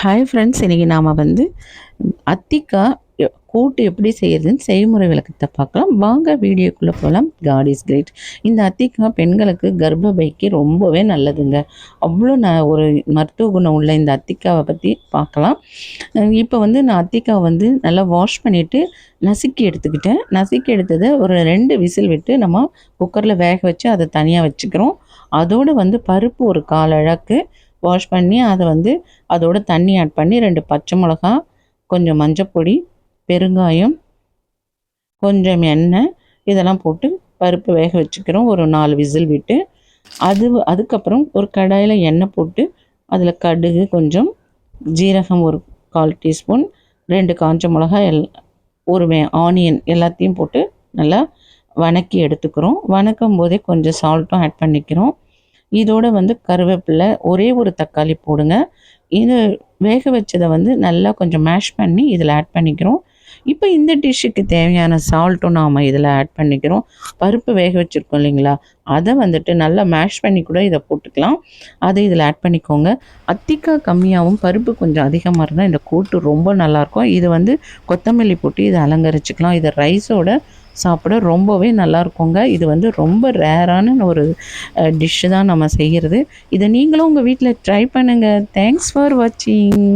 Hi friends இன்றைக்கி நாம் வந்து அத்திக்காய் கூட்டு எப்படி செய்கிறதுன்னு செய்முறை விளக்கத்தை பார்க்கலாம். வாங்க வீடியோக்குள்ளே போகலாம் காட் இஸ் கிரேட் இந்த அத்திக்காய் பெண்களுக்கு கர்ப்பபைக்கு ரொம்பவே நல்லதுங்க. அவ்வளோ நான் ஒரு மருத்துவ குணம் உள்ள இந்த அத்திக்காவை பற்றி பார்க்கலாம். இப்போ வந்து நான் அத்திக்காவை வந்து நல்லா வாஷ் பண்ணிவிட்டு நசுக்கி எடுத்துக்கிட்டேன். நசுக்கி எடுத்ததை ஒரு ரெண்டு விசில் விட்டு நம்ம குக்கரில் வேக வச்சு அதை தனியாக வச்சுக்கிறோம். அதோடு வந்து பருப்பு ஒரு கால் அழகு வாஷ் பண்ணி அதை வந்து அதோட தண்ணி ஆட் பண்ணி ரெண்டு பச்சை மிளகா கொஞ்சம் மஞ்சப்பொடி பெருங்காயம் கொஞ்சம் எண்ணெய் இதெல்லாம் போட்டு பருப்பு வேக வச்சுக்கிறோம். ஒரு நாலு விசில் விட்டு அது அதுக்கப்புறம் ஒரு கடாயில் எண்ணெய் போட்டு அதில் கடுகு கொஞ்சம் ஜீரகம் ஒரு கால் டீஸ்பூன் ரெண்டு காஞ்ச மிளகா எல் ஒரு வே ஆனியன் எல்லாத்தையும் போட்டு நல்லா வணக்கி எடுத்துக்கிறோம். வணக்கும் போதே கொஞ்சம் சால்ட்டும் ஆட் பண்ணிக்கிறோம். இதோட வந்து கருவேப்பிலை ஒரே ஒரு தக்காளி போடுங்க. இது வேக வச்சதை வந்து நல்லா கொஞ்சம் மேஷ் பண்ணி இதில் ஆட் பண்ணிக்கிறோம். இப்போ இந்த டிஷ்ஷுக்கு தேவையான சால்ட்டும் நாம் இதில் ஆட் பண்ணிக்கிறோம். பருப்பு வேக வச்சுருக்கோம் இல்லைங்களா? அதை வந்துட்டு நல்லா மேஷ் பண்ணி கூட இதை போட்டுக்கலாம். அதை இதில் ஆட் பண்ணிக்கோங்க. அத்திக்காய் கம்மியாகவும் பருப்பு கொஞ்சம் அதிகமாக இருந்தால் இந்த கூட்டு ரொம்ப நல்லாயிருக்கும். இது வந்து கொத்தமல்லி போட்டு இதை அலங்கரிச்சுக்கலாம். இதை ரைஸோட சாப்பிட ரொம்பவே நல்லா இருக்குங்க இது வந்து ரொம்ப ரேரான ஒரு டிஷ்ஷு தான் நம்ம செய்கிறது. இதை நீங்களும் உங்கள் வீட்டில் ட்ரை பண்ணுங்கள் தேங்க்ஸ் ஃபார் வாட்சிங்